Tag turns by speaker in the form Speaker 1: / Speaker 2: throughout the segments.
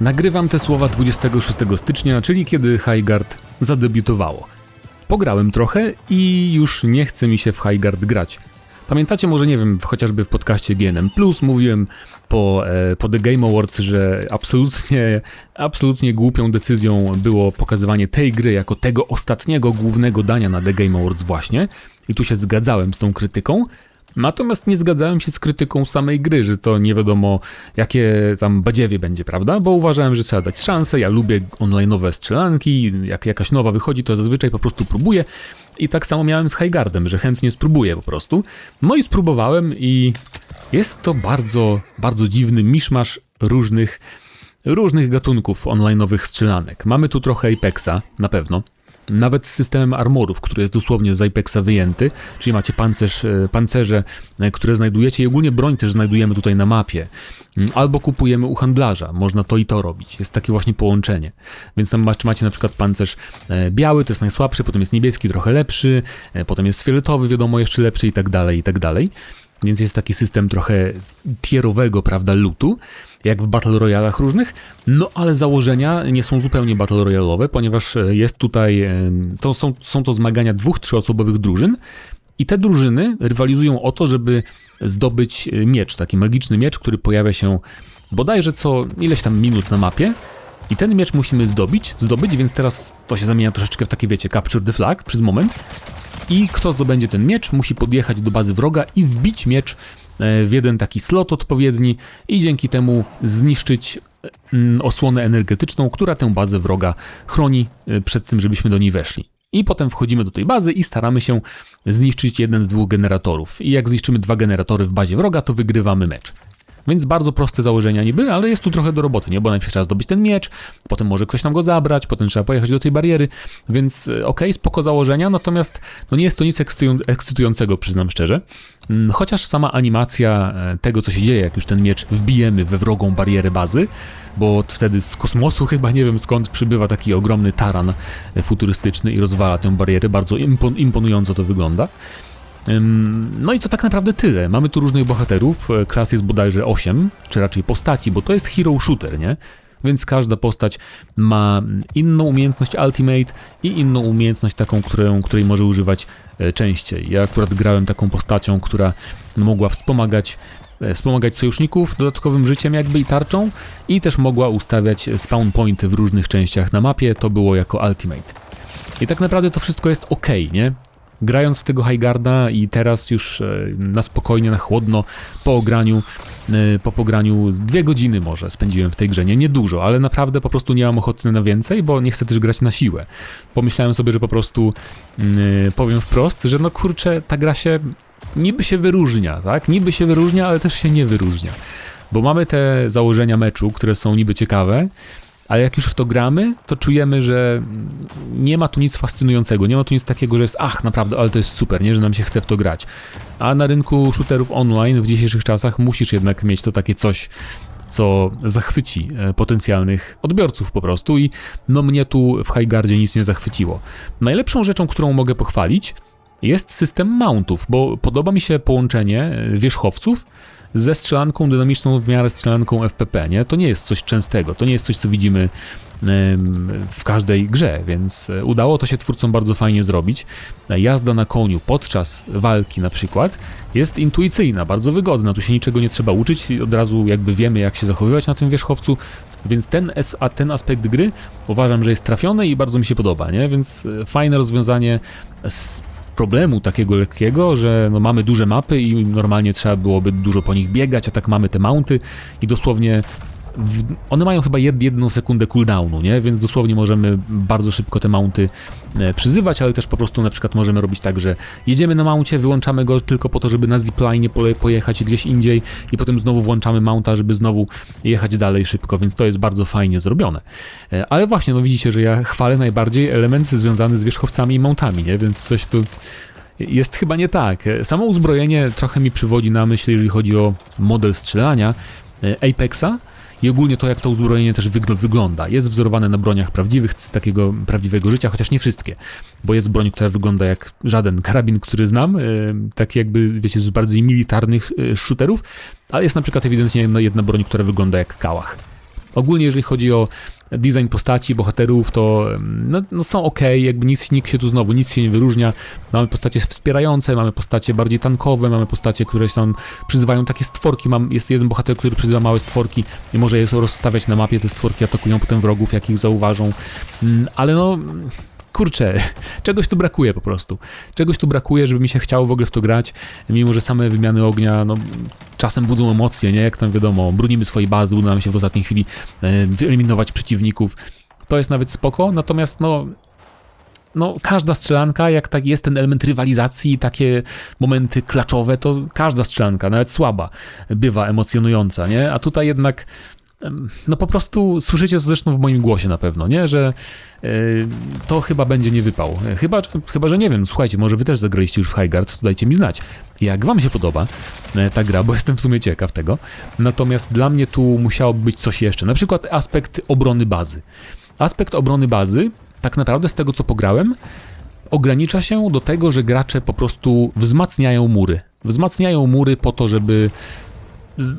Speaker 1: Nagrywam te słowa 26 stycznia, czyli kiedy Highguard zadebiutowało. Pograłem trochę i już nie chce mi się w Highguard grać. Pamiętacie może, nie wiem, chociażby w podcaście GNM Plus mówiłem po, e, po The Game Awards, że absolutnie, absolutnie głupią decyzją było pokazywanie tej gry jako tego ostatniego głównego dania na The Game Awards właśnie. I tu się zgadzałem z tą krytyką. Natomiast nie zgadzałem się z krytyką samej gry, że to nie wiadomo jakie tam badziewie będzie, prawda? Bo uważałem, że trzeba dać szansę. Ja lubię online'owe strzelanki, jak jakaś nowa wychodzi, to zazwyczaj po prostu próbuję. I tak samo miałem z Highguardem, że chętnie spróbuję po prostu. No i spróbowałem i jest to bardzo, bardzo dziwny miszmasz różnych, różnych gatunków online'owych strzelanek. Mamy tu trochę Apexa, na pewno. Nawet z systemem armorów, który jest dosłownie z Apexa wyjęty, czyli macie pancerz, e, pancerze, e, które znajdujecie i ogólnie broń też znajdujemy tutaj na mapie. Mm, Albo kupujemy u handlarza, można to i to robić. Jest takie właśnie połączenie. Więc tam macie, macie na przykład pancerz e, biały, to jest najsłabszy, potem jest niebieski, trochę lepszy, potem jest fioletowy, wiadomo, jeszcze lepszy i tak dalej, i tak dalej. Więc jest taki system trochę tierowego, prawda, lutu, jak w Battle Royalach różnych, no ale założenia nie są zupełnie Battle Royalowe, ponieważ e, jest tutaj, e, to są, są to zmagania dwóch, trzyosobowych drużyn i te drużyny rywalizują o to, żeby zdobyć e, miecz, taki magiczny miecz, który pojawia się bodajże co ileś tam minut na mapie i ten miecz musimy zdobyć, zdobyć, więc teraz to się zamienia troszeczkę w takie, wiecie, capture the flag przez moment i kto zdobędzie ten miecz, musi podjechać do bazy wroga i wbić miecz e, w jeden taki slot odpowiedni i dzięki temu zniszczyć e, mm, osłonę energetyczną, która tę bazę wroga chroni e, przed tym, żebyśmy do niej weszli. I potem wchodzimy do tej bazy i staramy się zniszczyć jeden z dwóch generatorów. I jak zniszczymy dwa generatory w bazie wroga, to wygrywamy mecz. Więc bardzo proste założenia niby, ale jest tu trochę do roboty, nie? Bo najpierw trzeba zdobyć ten miecz, potem może ktoś nam go zabrać, potem trzeba pojechać do tej bariery, więc e, okej, spoko założenia, natomiast no nie jest to nic ekscytują- ekscytującego, przyznam szczerze. Mm, Chociaż sama animacja e, tego, co się dzieje, jak już ten miecz wbijemy we wrogą barierę bazy, bo wtedy z kosmosu chyba nie wiem skąd przybywa taki ogromny taran e, futurystyczny i rozwala tę barierę, bardzo impon- imponująco to wygląda. No i to tak naprawdę tyle. Mamy tu różnych bohaterów, e, klas jest bodajże 8, czy raczej postaci, bo to jest hero shooter, nie? Więc każda postać ma inną umiejętność ultimate i inną umiejętność taką, którą, której może używać e, częściej. Ja akurat grałem taką postacią, która mogła wspomagać e, wspomagać sojuszników dodatkowym życiem jakby i tarczą i też mogła ustawiać spawn pointy w różnych częściach na mapie, to było jako ultimate. I tak naprawdę to wszystko jest ok, nie? Grając w tego Highgarda i teraz już e, na spokojnie, na chłodno, po ograniu, e, po pograniu z dwie godziny może spędziłem w tej grze. Nie, nie dużo, ale naprawdę po prostu nie mam ochoty na więcej, bo nie chcę też grać na siłę. Pomyślałem sobie, że po prostu e, powiem wprost, że no kurczę, ta gra się niby się wyróżnia, tak? Niby się wyróżnia, ale też się nie wyróżnia. Bo mamy te założenia meczu, które są niby ciekawe, ale jak już w to gramy, to czujemy, że nie ma tu nic fascynującego, nie ma tu nic takiego, że jest ach, naprawdę, ale to jest super, nie, że nam się chce w to grać. A na rynku shooterów online w dzisiejszych czasach musisz jednak mieć to takie coś, co zachwyci e, potencjalnych odbiorców po prostu i no mnie tu w Highgardzie nic nie zachwyciło. Najlepszą rzeczą, którą mogę pochwalić, jest system mountów, bo podoba mi się połączenie e, wierzchowców ze strzelanką dynamiczną w miarę strzelanką FPP, nie? To nie jest coś częstego, to nie jest coś, co widzimy w każdej grze, więc e, udało to się twórcom bardzo fajnie zrobić. E, Jazda na koniu podczas walki na przykład jest intuicyjna, bardzo wygodna, tu się niczego nie trzeba uczyć, i od razu jakby wiemy jak się zachowywać na tym wierzchowcu, więc ten, a ten aspekt gry uważam, że jest trafiony i bardzo mi się podoba, nie? Więc e, fajne rozwiązanie problemu takiego lekkiego, że no mamy duże mapy i normalnie trzeba byłoby dużo po nich biegać, a tak mamy te mounty i dosłownie w, one mają chyba jed, jedną sekundę cooldownu, nie? Więc dosłownie możemy bardzo szybko te mounty e, przyzywać, ale też po prostu na przykład możemy robić tak, że jedziemy na mouncie, wyłączamy go tylko po to, żeby na zipline pojechać gdzieś indziej i potem znowu włączamy mounta, żeby znowu jechać dalej szybko, więc to jest bardzo fajnie zrobione. E, Ale właśnie, no widzicie, że ja chwalę najbardziej element związany z wierzchowcami i mountami, nie? Więc coś tu jest chyba nie tak. E, Samo uzbrojenie trochę mi przywodzi na myśl, jeżeli chodzi o model strzelania Apexa i ogólnie to, jak to uzbrojenie też wygl- wygląda. Jest wzorowane na broniach prawdziwych z takiego prawdziwego życia, chociaż nie wszystkie, bo jest broń, która wygląda jak żaden karabin, który znam, taki jakby, wiecie, z bardziej militarnych e, shooterów, ale jest na przykład ewidentnie jedna broń, która wygląda jak kałach. Ogólnie jeżeli chodzi o design postaci, bohaterów, to no, no są ok, jakby nic, nikt się tu znowu, nic się nie wyróżnia. Mamy postacie wspierające, mamy postacie bardziej tankowe, mamy postacie, które są, przyzywają takie stworki. Mam, jest jeden bohater, który przyzywa małe stworki i może je rozstawiać na mapie, te stworki atakują potem wrogów, jak ich zauważą. Mm, Ale no, kurczę, czegoś tu brakuje po prostu. Czegoś tu brakuje, żeby mi się chciało w ogóle w to grać, mimo że same wymiany ognia, no, czasem budzą emocje, nie? Jak tam wiadomo, brunimy swojej bazy, uda nam się w ostatniej chwili e, wyeliminować przeciwników. To jest nawet spoko, natomiast no, no każda strzelanka, jak tak jest ten element rywalizacji, takie momenty klaczowe, to każda strzelanka, nawet słaba, bywa emocjonująca, nie? A tutaj jednak no po prostu słyszycie to zresztą w moim głosie na pewno, nie? Że e, to chyba będzie nie wypał. E, Chyba, chyba, że nie wiem, słuchajcie, może wy też zagraliście już w Highguard, to dajcie mi znać. Jak wam się podoba e, ta gra, bo jestem w sumie ciekaw tego. Natomiast dla mnie tu musiałoby być coś jeszcze, na przykład aspekt obrony bazy. Aspekt obrony bazy, tak naprawdę z tego co pograłem, ogranicza się do tego, że gracze po prostu wzmacniają mury. Wzmacniają mury po to, żeby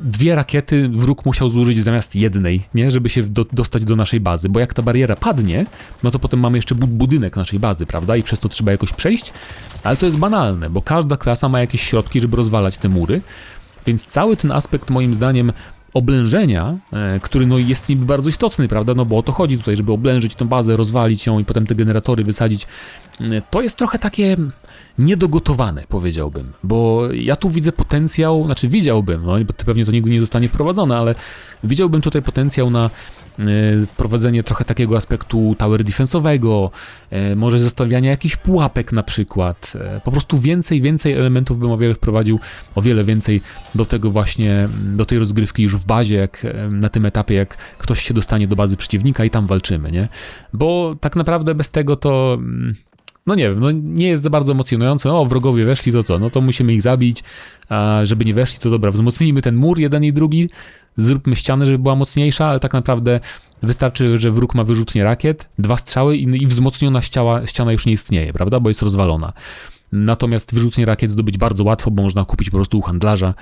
Speaker 1: dwie rakiety wróg musiał zużyć zamiast jednej, nie? Żeby się do, dostać do naszej bazy, bo jak ta bariera padnie, no to potem mamy jeszcze bu- budynek naszej bazy, prawda? I przez to trzeba jakoś przejść, ale to jest banalne, bo każda klasa ma jakieś środki, żeby rozwalać te mury, więc cały ten aspekt moim zdaniem oblężenia, e, który no jest niby bardzo istotny, prawda? No bo o to chodzi tutaj, żeby oblężyć tą bazę, rozwalić ją i potem te generatory wysadzić. To jest trochę takie niedogotowane, powiedziałbym, bo ja tu widzę potencjał, znaczy widziałbym, no pewnie to nigdy nie zostanie wprowadzone, ale widziałbym tutaj potencjał na e, wprowadzenie trochę takiego aspektu tower defensowego, e, może zostawiania jakichś pułapek na przykład. E, Po prostu więcej, więcej elementów bym o wiele wprowadził, o wiele więcej do tego właśnie, mm, do tej rozgrywki już w bazie, jak na tym etapie, jak ktoś się dostanie do bazy przeciwnika i tam walczymy, nie? Bo tak naprawdę bez tego to... no nie wiem, no nie jest za bardzo emocjonujące. O, wrogowie weszli, to co? No to musimy ich zabić. A żeby nie weszli, to dobra, wzmocnijmy ten mur jeden i drugi, zróbmy ścianę, żeby była mocniejsza, ale tak naprawdę wystarczy, że wróg ma wyrzutnie rakiet, dwa strzały i, i wzmocniona ściała, ściana już nie istnieje, prawda? Bo jest rozwalona. Natomiast wyrzutnie rakiet zdobyć bardzo łatwo, bo można kupić po prostu u handlarza.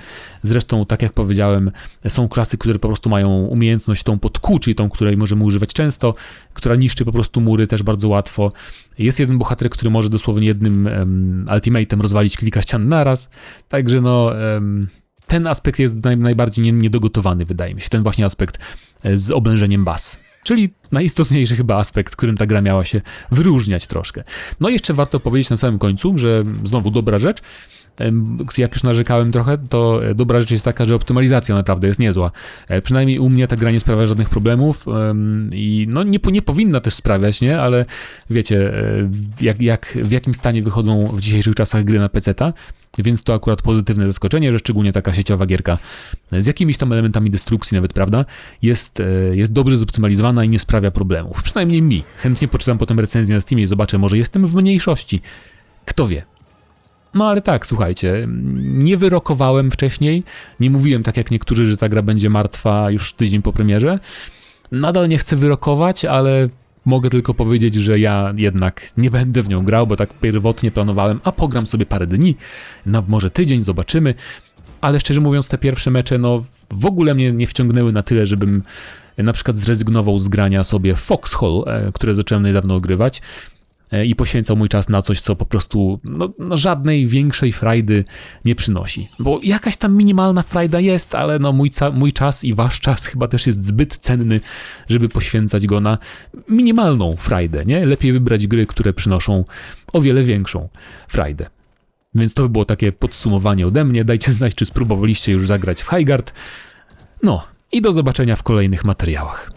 Speaker 1: Zresztą, tak jak powiedziałem, są klasy, które po prostu mają umiejętność tą pod czyli tą, której możemy używać często, która niszczy po prostu mury też bardzo łatwo. Jest jeden bohater, który może dosłownie jednym um, ultimatem rozwalić kilka ścian naraz, także no... em, ten aspekt jest naj, najbardziej nie- niedogotowany, wydaje mi się. Ten właśnie aspekt e, z oblężeniem baz. Czyli najistotniejszy chyba aspekt, którym ta gra miała się wyróżniać troszkę. No i jeszcze warto powiedzieć na samym końcu, że znowu dobra rzecz. Jak już narzekałem trochę, to e, dobra rzecz jest taka, że optymalizacja naprawdę jest niezła. E, Przynajmniej u mnie ta gra nie sprawia żadnych problemów em, i no nie, nie powinna też sprawiać, nie? Ale wiecie, e, jak, jak, w jakim stanie wychodzą w dzisiejszych czasach gry na PC-ta, więc to akurat pozytywne zaskoczenie, że szczególnie taka sieciowa gierka z jakimiś tam elementami destrukcji nawet, prawda, jest, jest dobrze zoptymalizowana i nie sprawia problemów. Przynajmniej mi. Chętnie poczytam potem recenzję na Steamie i zobaczę, może jestem w mniejszości. Kto wie. No ale tak, słuchajcie, nie wyrokowałem wcześniej, nie mówiłem tak jak niektórzy, że ta gra będzie martwa już tydzień po premierze. Nadal nie chcę wyrokować, ale mogę tylko powiedzieć, że ja jednak nie będę w nią grał, bo tak pierwotnie planowałem, a pogram sobie parę dni, na może tydzień, zobaczymy. Ale szczerze mówiąc, te pierwsze mecze, no w ogóle mnie nie wciągnęły na tyle, żebym na przykład zrezygnował z grania sobie Foxhole, e, które zacząłem niedawno ogrywać i poświęcał mój czas na coś, co po prostu no, no żadnej większej frajdy nie przynosi. Bo jakaś tam minimalna frajda jest, ale no mój, mój czas i wasz czas chyba też jest zbyt cenny, żeby poświęcać go na minimalną frajdę, nie? Lepiej wybrać gry, które przynoszą o wiele większą frajdę. Więc to by było takie podsumowanie ode mnie. Dajcie znać, czy spróbowaliście już zagrać w Highguard. No i do zobaczenia w kolejnych materiałach.